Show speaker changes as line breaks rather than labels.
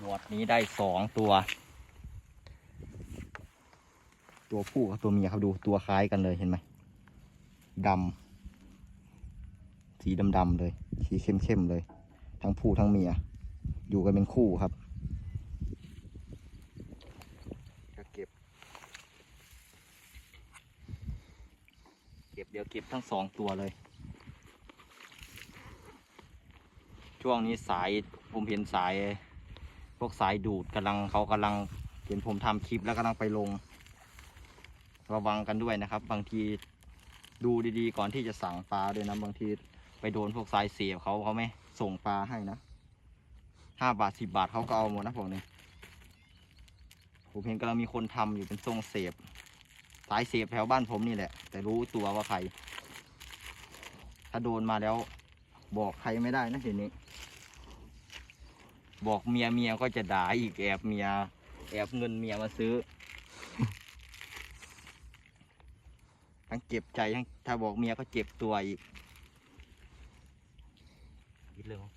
หมวดนี้ได้สองตัว ตัวผู้กับตัวเมียครับดูตัวคล้ายกันเลยเห็นไหมดำสีดำๆเลย สีเข้มๆเลย ทั้งผู้ทั้งเมีย อยู่กันเป็นคู่ครับก็เก็บเก็บเดี๋ยวเก็บทั้งสองตัวเลย ช่วงนี้สายผมเห็นสาย พวกสายดูดกำลังเขากำลังเห็นผมทำคลิปแล้วกำลังไปลง ระวังกันด้วยนะครับ บางทีดูดีๆ ก่อนที่จะสั่งปลาด้วยนะบางทีไปโดนพวกสายเสียบเขาเขาไม่ส่งปลาให้นะห้าบาทสิบบาทเขาก็เอาหมดนะพวกนี้ผมเห็นกำลังมีคนทำอยู่เป็นทรงเสียบสายเสียบแถวบ้านผมนี่แหละ แต่รู้ตัวว่าใคร ถ้าโดนมาแล้วบอกใครไม่ได้นะทีนี้ บอกเมียเมียก็จะด่าอีกแอบเมีย แอบเงินเมียมาซื้อ ทั้งเจ็บใจทั้งถ้าบอกเมียก็เจ็บตัวอีกคิดเลยมั้ง